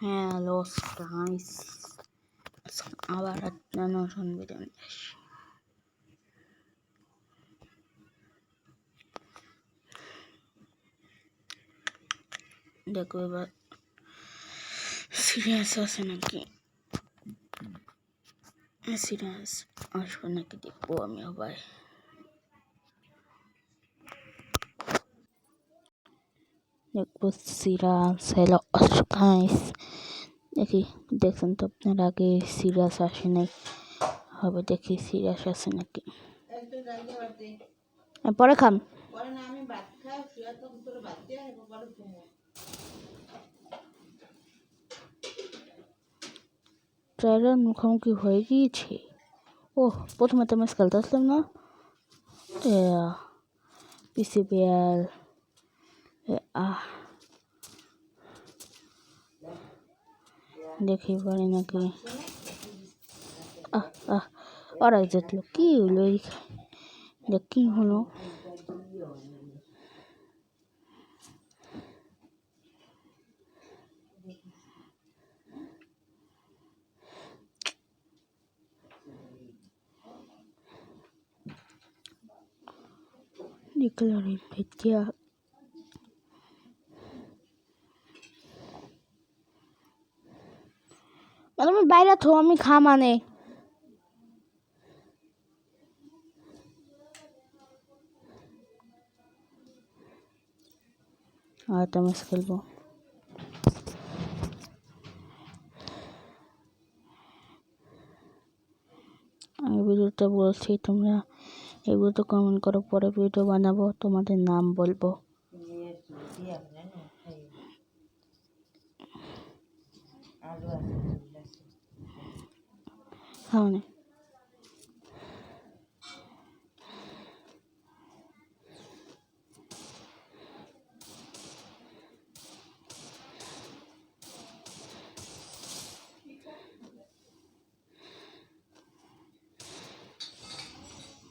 Hello guys আবার একটা নতুন ভিডিও নিয়ে আসি দেখো এবার সিরিয়াস আছে নাকি সিরিয়াস আসবে নাকি দেখব আমি আবার দেখব সিরিয়াস হ্যালো গাইস দেখি দেখছেন তো আপনার আগে সিরিয়াস আসে নাই হবে দেখি সিরিয়াস আছে নাকি পরে খাম ট্রায়ালের মুখোমুখি হয়ে গিয়েছে ও প্রথমে তো ম্যাচ খেলতে আসলাম না পিসিবিএল দেখি পারি নাকি আহ আহ ওরাই জিতলো কি হলো এই দেখ, কি হলো? Declare Petya তুমি বাইরে থো, আমি খা মানে। আর একটা খেলব। আমি ভিডিওটা বলছি তোমরা এগুলো তো কমেন্ট করো পরে ভিডিও বানাবো, তোমাদের নাম বলব।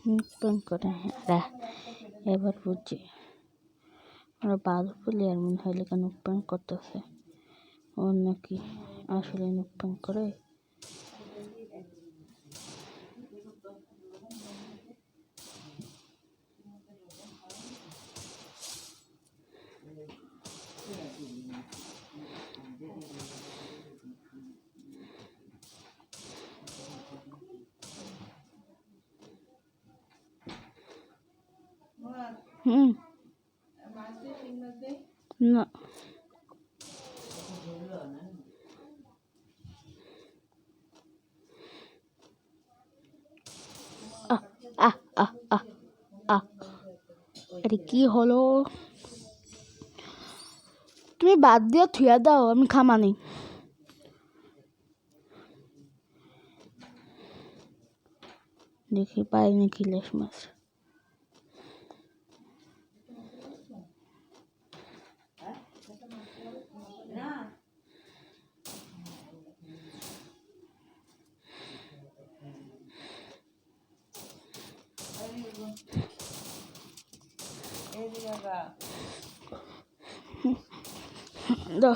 মুখপান করে এরা এবার বুঝছি ওরা বাদু আর মনে হয় লেখা নুকপান করতেছে? অন্য কি আসলে নুকপান করে? হুম। আরে কি হলো? তুমি বাদ দিয়ে থুয়া দাও, আমি খামানি দেখি পাই নাকি ইলিশ মাছ। দাও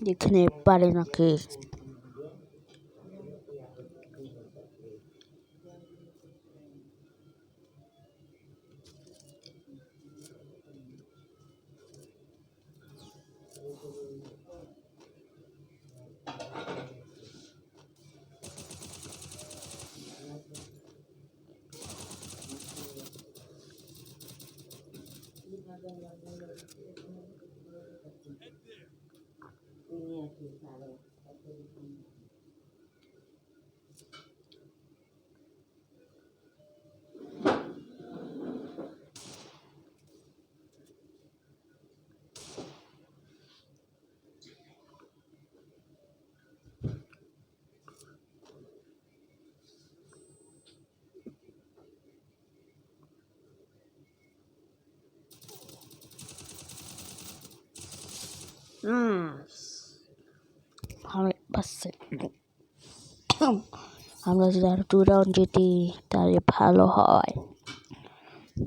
এখানে পারে নাকি mm. পার্সেন্ট আমরা যদি আরও দু রাউন্ড জিতি, তাহলে ভালো হয়।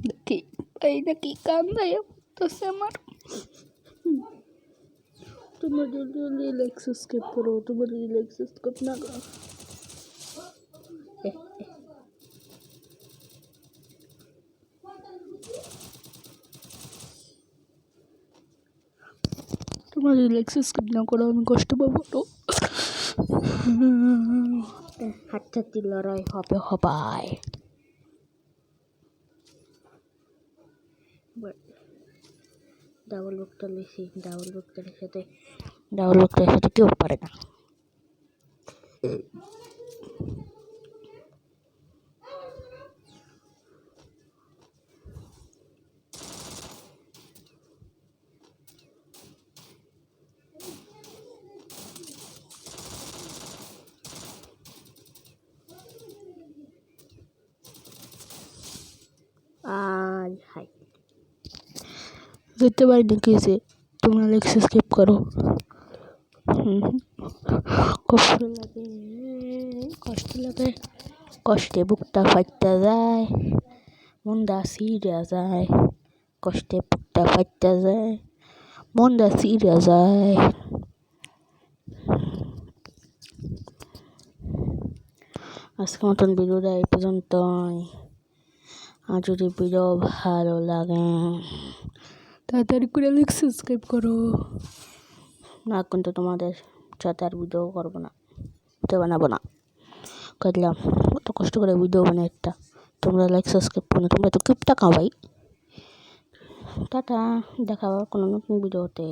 দেখি, এই নাকি কান্দায় করতেছে আমার। তোমরা যদি লাইক সাবস্ক্রাইব করো, তোমরা যদি লাইক না করো। তোমরা যদি লাইক না করো, আমি কষ্ট পাবো তো। হাতটাতি লড়াই হবে, হবাই। ডাবল বুকটা লিখি ডাবল বুকটার সাথে ডাবল বুকটার সাথে কেউ পারে না। যেতে পারি না, কি যে তোমরা লাইক সাবস্ক্রাইব করো। কষ্ট লাগে কষ্ট লাগে। কষ্টে বুকটা ফাইটটা যায়, মনটা সিরা যায়। কষ্টে বুকটা ফাইটটা যায়, মনটা সিরা যায়। আজকের মতন ভিডিওটা এই পর্যন্তই। আর যদি ভিডিও ভালো লাগে। তাড়াতাড়ি করে লাইক সাবস্ক্রাইব করো। না, কিন্তু তোমাদের সাথে আর ভিডিও করব না। ভিডিও বানাবো না। করলাম অত কষ্ট করে ভিডিও বানাই একটা। তোমরা লাইক সাবস্ক্রাইব করো তোমরা তো টাকা ভাই। টাটা, দেখা কোনো নতুন ভিডিওতে